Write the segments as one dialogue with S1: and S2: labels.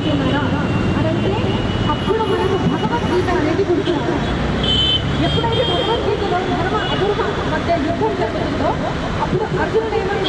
S1: 있잖아요. 알았지? 앞으로만 해서 바가바가 안 해주고 있잖아. 예쁘게 바가바가 바가바가 아도로가 맞대 유통자들도 앞으로 아주 내만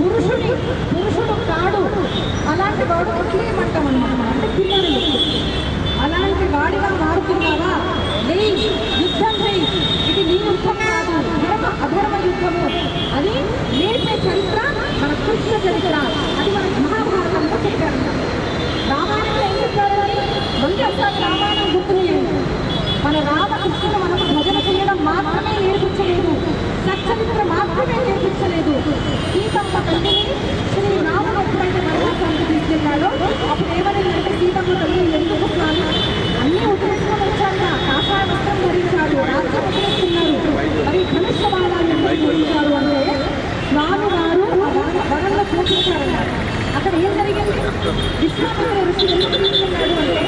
S1: పురుషుని పురుషుడు కాడు. అలాంటి వాడు వదిలేయమంటాం అన్నమాట అంటే పిల్లలు. అలాంటి వాడిగా మారుతున్నావా? లే యుద్ధం చేయి ఇది నీ యుద్ధం కాదు. ధర్మ అధర్మ యుద్ధము. అని నేర్పే చరిత్ర మన కృష్ణ చరిత్ర. అది మన మహాభారతంలో చెప్పారు. రామాయణం ఏం చెప్పారు మంది రామాయణం గుర్తులేయండి మన రామకృష్ణుడు మనకు భజన చేయడం మాత్రమే నేర్పించలేదు సచ్చరిత్ర మాత్రమే సీతమ్మ తల్లిని శ్రీ రాముడు ఎప్పుడైతే వనవాసానికి తీసుకెళ్ళాడో అప్పుడు ఏమనిందంటే సీతమ్మ తల్లి ఎందుకు స్నానం. అన్ని ఉపయోగించుకొని వచ్చాక కాషాయ వస్త్రం ధరించాడు. రాజ్యం ఉపయోగిస్తున్నారు మరి ధనుష్య బాణాన్ని ఉపయోగించారు అంటే స్వామి గారు ఆ వనంలో చూపించారన్నారు అక్కడ ఏం జరిగింది? విశ్వామిత్ర ఋషి ఎందుకు తీసుకెళ్ళాడు అంటే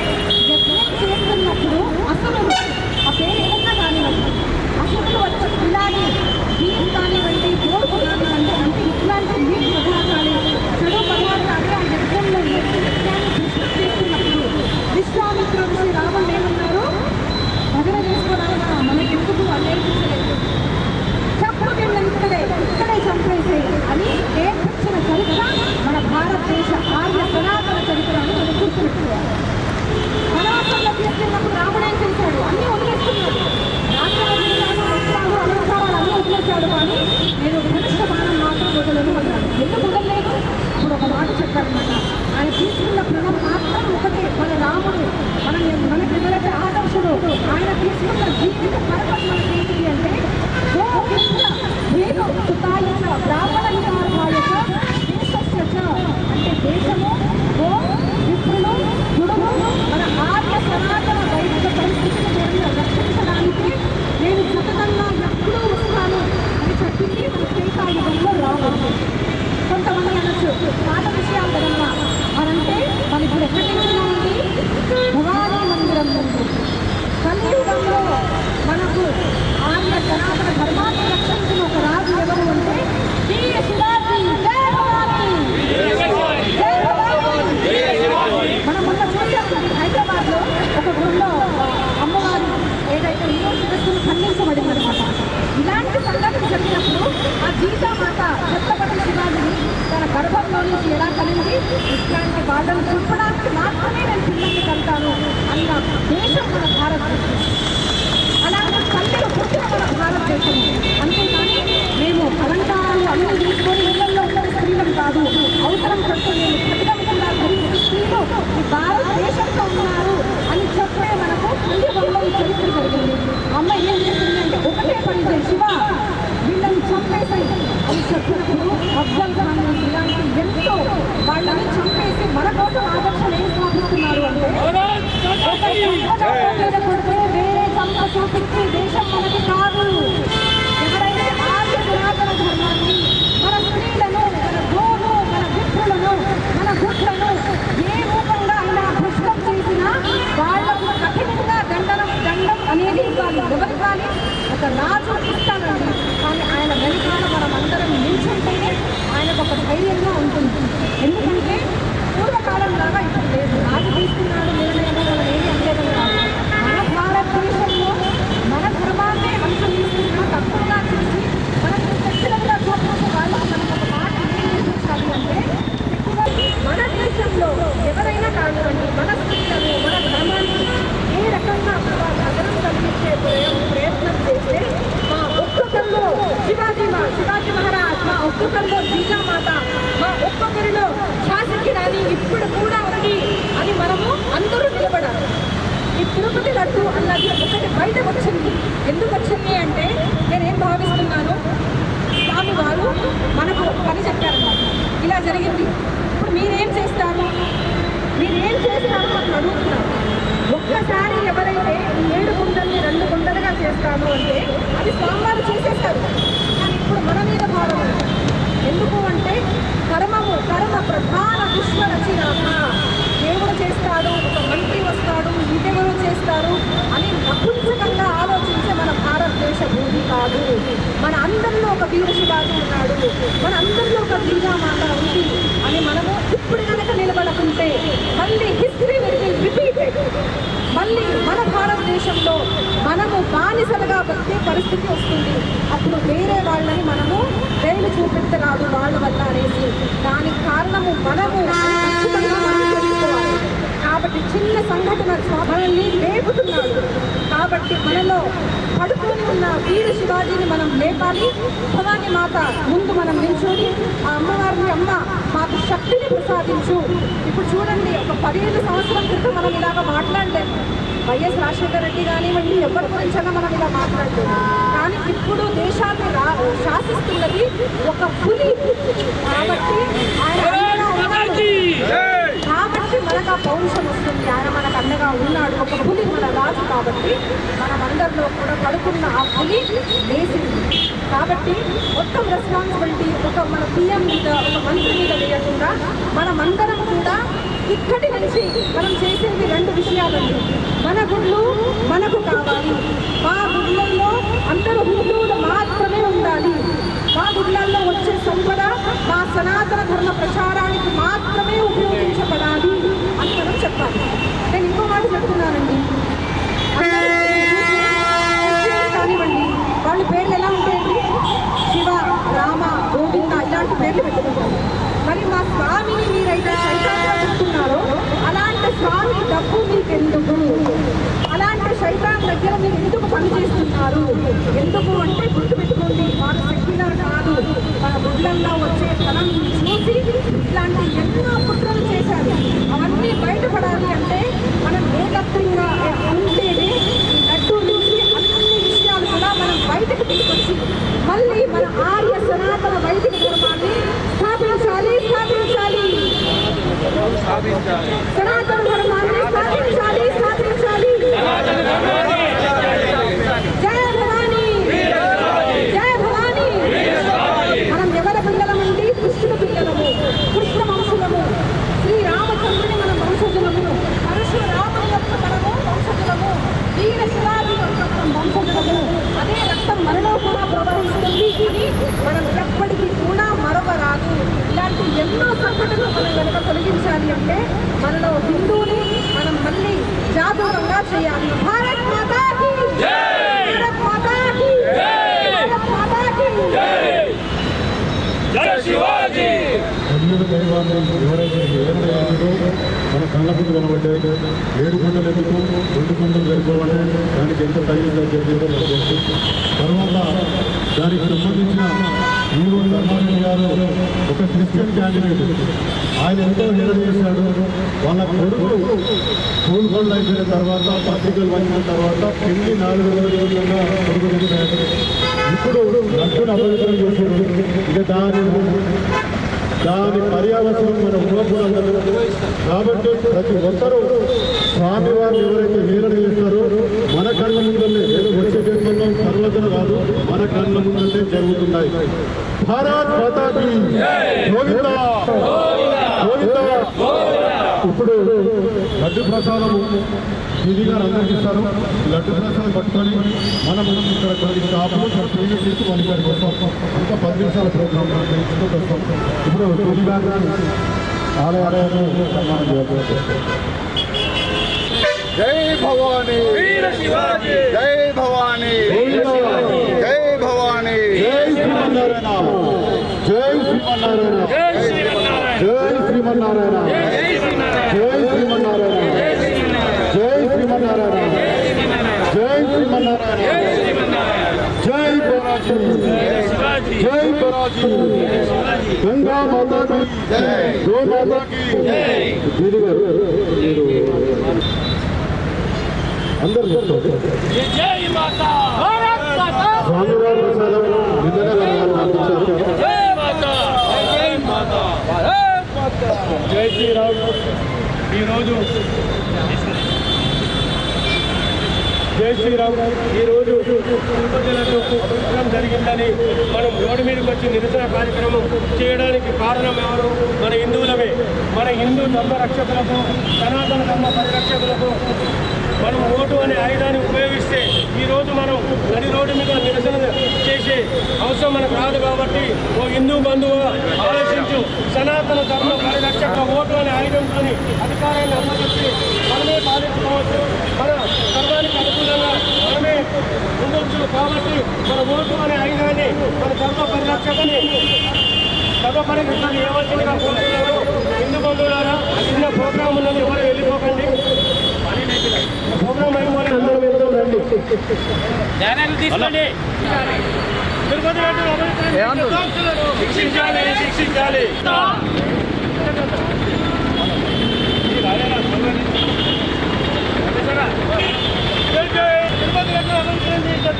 S1: యజ్ఞం చేస్తున్నప్పుడు అసలు ఆ పేరు ఏమన్నా కానివ్వండి అసలు వచ్చి ఇలాగే దీని కానివ్వండి కోరుకు కానివ్వండి అంటే ఇట్లాంటి మీ పదార్థాలు చెడు పదార్థాలు ఆ యజ్ఞంలో యజ్ఞాన్ని సృష్టి చేస్తున్నప్పుడు విశ్వామిత్ర ఋషి రాముడు ఏమన్నారు భజన చేసుకోవడానికి మనకి ఎందుకు నేర్పించలేదు చప్పుడు వీళ్ళని ఇక్కడే ఇక్కడే చంపేసేయి అని నేర్పించిన చరిత్ర మన భారతదేశ ఆర్య సనాతన చరిత్ర అని మనం గుర్తుపెట్టుకోవాలి వనవాసంలో తీసుకెళ్ళినప్పుడు రాముడు ఏం చేశాడు అన్నీ వదిలేస్తున్నాడు రాజ్యాలు వస్త్రాలు అలంకారాలు అన్నీ వదిలేశాడు కానీ నేను ధనుష్ట బాణం మాత్రం వదలను అన్నాడు ఎందుకు వదలలేదు ఇప్పుడు ఒక మాట చెప్పాడనమాట ఆయన తీసుకున్న మాత్రం ఒకటే మన రాముడు మన మనకి ఎవరైతే ఆదర్శుడు. ఆయన తీసుకున్న జీవిత పరపతి మనకి ఏంటి అంటే వేణు సుతాయ చ బ్రాహ్మణ విహారాయ చ దేశస్య చ అంటే దేశము గో విప్రులు గుడులు మన ఆర్య సనాతన వైదిక పరిస్థితిని నేను రక్షించడానికి నేను సతతంగా ఎప్పుడూ వస్తాను అని చెప్పింది మన శ్రీకాయుగంలో రావాలి కొంతమంది అనొచ్చు పాత విషయాలు కదమ్మా మరంటే మనం ఇప్పుడు ఎక్కడికి ఉన్నామండి భవానీ మందిరం ముందు కలియుగంలో మనకు ఆర్య సనాతన ధర్మాన్ని రక్షించిన ఒక రాజు ఎవరు అంటే వీర శివాజీ జై భవానీ జై భవానీ మనం మొన్న చూసాం హైదరాబాద్లో ఒక గుడిలో అమ్మవారి ఏదైతే ఉందో శిరస్సును ఖండించబడింది అనమాట ఇలాంటి సంఘటన జరిగినప్పుడు ఆ గీతామాత ఛత్రపతి శివాజీని తన గర్భంలో నుంచి ఎలా కలిగి ఇట్లాంటి వాళ్ళను చూపడానికి మాత్రమే నేను పిల్లల్ని కంటాను అన్న దేశం మన భారతదేశం. అలాగే తల్లిలో పుట్టిన మన భారతదేశం. అంతేకాని మేము అలంకారాలు అన్ని తీసుకొని ఇళ్ళలో ఉన్న స్త్రీలం కాదు అవసరం పడుతూ నేను ఖచ్చితంగా ధరించిన స్త్రీలు ఈ భారతదేశంలో ఉన్నారు అని చెప్పే మనకు కలియుగంలో బొమ్మలు చరిత్ర జరిగింది. అమ్మ ఏం చేసిందంటే ఒకటే పని శివ. వీళ్ళని చంపేసాయి అని చెప్పినప్పుడు అఫ్జల్ ఖాన్ ఎంతో వాళ్ళని చంపేసి మన కోసం ఆదర్శం ఏం స్థాపిస్తున్నారు అంటే ఒక సంపద మీద కొడితే వేరే సంపద దేశం మనకి కాదు. ఎవరైతే ఆర్య పురాతన ధర్మాన్ని మన స్త్రీలను మన గోను మన విప్రులను మన గుట్లను ఏ రూపంగా అయినా భ్రష్టం చేసినా వాళ్ళకు కఠినంగా దండనం దండం అనేది ఇవ్వాలి ఎవరు కానీ ఒక రాజు ఇస్తానండి కానీ ఆయన వెనకాల ఒక్కొక్కరిలో జీజా మాత మా ఒక్కొక్కరిలో శాసకిరాని ఇప్పుడు కూడా ఉంది అని మనము అందరూ నిలబడాలి. ఈ తిరుపతి లడ్డు అన్నది ఒకటి బయట వచ్చింది. ఎందుకు వచ్చింది అంటే నేనేం భావిస్తున్నాను? స్వామి వారు మనకు పని చెప్పారన్నమాట. ఇలా జరిగింది. ఇప్పుడు మీరేం చేస్తారు? మీరేం చేస్తారు అని అడుగుతున్నారు. దేశంలో మనము బానిసలుగా బతికే పరిస్థితి వస్తుంది. అప్పుడు వేరే వాళ్ళని మనము వేలు చూపించరాదు వాళ్ళ వల్ల అనేసి. దానికి కారణము మనము కాబట్టి చిన్న సంఘటన మనల్ని లేపుతున్నాడు. కాబట్టి మనలో పడుకొని ఉన్న వీర శివాజీని మనం లేపాలి. భవాని మాత ముందు మనం నిల్చొని ఆ అమ్మవారిని అమ్మ మాకు శక్తిని ప్రసాదించు. ఇప్పుడు చూడండి ఒక పదిహేను సంవత్సరం క్రితం మనం ఇలాగ మాట్లాడలేము. వైఎస్ రాజశేఖర రెడ్డి కానివ్వండి ఎవరి గురించైనా మనం ఇలా మాట్లాడలేము కానీ ఇప్పుడు దేశాన్ని శాసిస్తున్నది ఒక పులి. కాబట్టి. కాబట్టి మనకు ఆ పౌరుషం వస్తుంది. ఆయన మనకు అండగా ఉన్నాడు. ఒక పులి మన రాజు కాబట్టి మనమందరిలో కూడా పడుకున్న ఆ పులి లేచింది కాబట్టి మొత్తం రెస్పాన్సిబిలిటీ ఒక మన పిఎం మీద ఒక మంత్రి మీద వేయకుండా మనమందరం కూడా ఇక్కడి నుంచి మనం చేసేది రెండు విషయాలండి. మన గుడ్లు మనకు కావాలి. మా గుడ్లలో అందరూ హిందువులు మాత్రమే ఉండాలి. మా గుడ్లల్లో వచ్చే సంపద మా సనాతన ధర్మ ప్రచారానికి మాత్రమే ఉపయోగించబడాలి అని మనం చెప్పాలి. నేను ఇంకో మాట చెప్తున్నానండి. కానివ్వండి వాళ్ళ పేర్లు ఎలా ఉంటాయండి? శివ రామ గోవింద ఇలాంటి పేర్లు పెట్టుకుంటారు. మరి మా స్వామిని మీరైతే స్వామి డబ్బు మీకెందుకు? అలాంటి శైతాన్ దగ్గర మీరు ఎందుకు పని చేస్తున్నారు? ఎందుకు అంటే గుర్తుపెట్టుకోండి వారు సెక్యులర్ కాదు. మన గుడ్లల్లో వచ్చే ధనం చూసి ఇట్లాంటి ఎన్నో కుట్రలు చేశారు అవన్నీ బయటపడాలి అంటే మనం ఏకత్వంగా ఉంటేనే ఈ లడ్డూ నుంచి అన్ని విషయాలు కూడా మనం బయటకు తీసుకొచ్చి మళ్ళీ మన ఆర్య సనాతన వైదిక ధర్మాన్ని స్థాపించాలి స్థాపించాలి సనాతన ధర్మాన్ని స్థాపించాలి స్థాపించాలి జయ భవానీ జయ భవానీ మనం ఎవరి పిల్లలమండి కృష్ణుడు పిల్లలము కృష్ణ వంశులము శ్రీ రామచంద్రుని మన వంశజులము పరశురాముని యొక్క మనము వంశజులము వీర శివాజీ యొక్క మనం వంశజులము అదే రక్తం మనలో కూడా ప్రవహిస్తుంది అని మనం ఎప్పటికీ కూడా మరవరాదు ఇలాంటి ఎన్నో సంఘటనలు మనం కనుక తొలగించాలి అంటే మనలో హిందువుని మనం మళ్ళీ జాగరూకంగా చేయాలి భారత్ మాతాకి భారత్ మాతాకి భారత్ మాతాకి
S2: జై శివాజీ
S3: అన్యుడు దైవాన్ని ఎవరైతే ఏడున్నారో మన కళ్ళ ముందు కనబడ్డాయి ఏడు గంటలు ఎందుకు రెండు గంటలు సరిపోవాలి దానికి ఎంత టైం జరిగిందో తర్వాత దానికి సంబంధించిన హీరో ధర్మారెడ్డి గారు ఒక క్రిస్టియన్ క్యాండిడేట్ ఆయన ఎంతో హేళన చేశాడు వాళ్ళ కొడుకు స్కూల్ గోల్డ్ అయిపోయిన తర్వాత పత్రికలు వచ్చిన తర్వాత పెళ్ళి నాలుగు రోజులుగా కొడుకు ఇప్పుడు లడ్డును అభివృద్ధి చేశాడు ఇక దాని దాని పర్యావసనం మన ఊహపురంలో కాబట్టి ప్రతి ఒక్కరూ స్వామివారిని ఎవరైతే హీరణ చేస్తారో మన కళ్ళ ముందల్లే ఏదో వచ్చే జన్మలో సర్వజన కాదు మన కళ్ళ ముందల్లే జరుగుతున్నాయి. భారత్ మాతాకి. గోవింద. గోవింద. ఇప్పుడు లడ్డు ప్రసాదం ఇది గారు అందరికి ఇస్తారు లడ్డు ప్రసాదం పట్టుకొని మనం ఇక్కడ కొన్ని షాపులు ఇక్కడ తీసి మన ఇక్కడికి వస్తాం. ఇంకా పది నిమిషాల ప్రోగ్రామ్ తెలుసుకుంటూ వస్తాం. ఇప్పుడు టీవీ గారు ఆలయాలను సన్మానం చేయాలి
S4: జై భవానీ.
S2: వీర శివాజీ.
S4: జై భవానీ. జై భవానీ
S3: జై శ్రీమన్నారాయణ. జై శ్రీమన్నారాయణ.
S2: జై శ్రీమన్నారాయణ
S3: జై శ్రీమన్నారాయణ
S2: జై శ్రీమన్నారాయణ
S3: జై శ్రీమన్నారాయణ జై శ్రీమన్నారాయణ జై బరాజీ
S2: శివాజీ
S3: జై బరాజీ గంగా మాతా की జై. గో మాతా की గారు మీరు అందరు స్వామివారి ప్రసాదం
S2: జై
S5: శ్రీరామ్. ఈరోజు జై శ్రీరామ్. ఈరోజు తిరుపతిలో ఉపయోగం జరిగిందని మనం రోడ్డు మీదకి వచ్చి నిరసన కార్యక్రమం చేయడానికి కారణం ఎవరు? మన హిందువులమే మన హిందూ ధర్మ రక్షకులకు సనాతన ధర్మ పరిరక్షకులకు మనం ఓటు అనే ఆయుధాన్ని ఉపయోగిస్తే ఈరోజు మనం నడి రోడ్డు మీద నిరసన చేసే అవసరం మనకు రాదు కాబట్టి ఓ హిందూ బంధువు ఆలోచించు. సనాతన ధర్మ పరిరక్షక ఓటు అనే ఆయుధంతో అధికారాన్ని అమ్మచెప్పి మనమే పాలించుకోవచ్చు. మన ధర్మానికి అనుకూలంగా మనమే ఉండొచ్చు కాబట్టి మన ఓటు అనే ఆయుధాన్ని మన ధర్మ పరిరక్షకని ధర్మ పరిరక్షణ ఏవచ్చుగా కోరుతున్నాను హిందూ బంధువులారా చిన్న ప్రోగ్రాం ఉన్నది ఎవరు వెళ్ళిపోకండి ప్రోగ్రాం అయిపోయి అందరూ
S2: ధ్యానాన్ని తీసుకోండి. శిక్షించాలి శిక్షించాలి.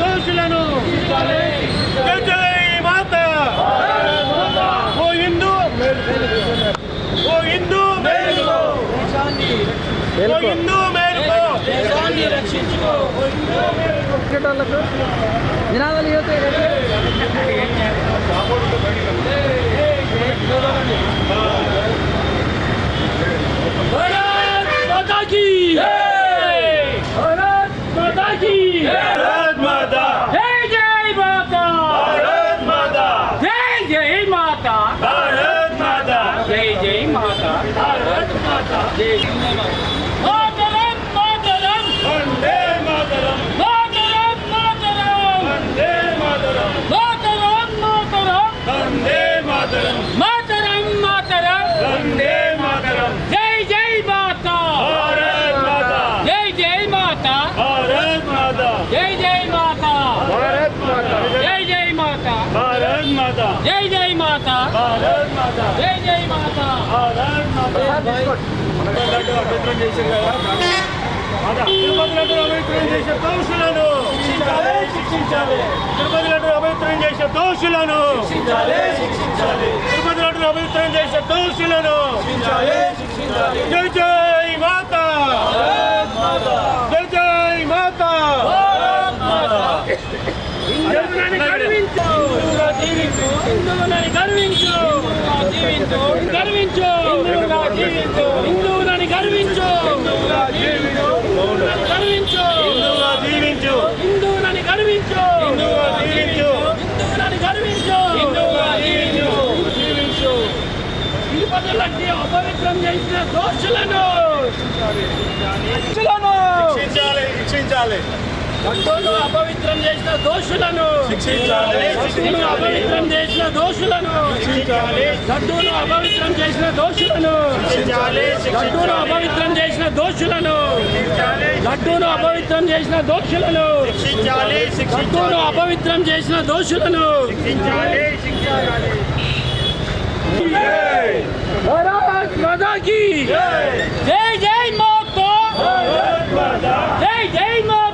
S5: దోషులను
S2: టికెట్ వాళ్ళకు
S5: జనాభాలు యువత Hey! అభివృద్ధి చేశారు కదా తిరుపతి లడ్డు అభివృద్ధి చేసే దోషులను. శిక్షించాలి. తిరుపతి లడ్డు అభివృద్ధి చేసే దోషులను. తిరుపతి లడ్డు అభివృద్ధి చేసే దోషులను జై జై. దోషులను
S4: శిక్షించాలి శిక్షించాలి.
S2: భక్తులను అపవిత్రం చేసిన దోషులను.
S4: శిక్షించాలి
S2: భక్తులను అపవిత్రం చేసిన దోషులను.
S4: శిక్షించాలి.
S2: లడ్డూను అపవిత్రం చేసిన దోషులను.
S4: శిక్షించాలి
S2: లడ్డూను అపవిత్రం చేసిన దోషులను. లడ్డూను అపవిత్రం చేసిన దోషులను.
S4: శిక్షించాలి
S2: లడ్డూను అపవిత్రం చేసిన దోషులను.
S4: ભારત
S2: માતા કી. જય જય માતા ભારત માતા જય જય માતા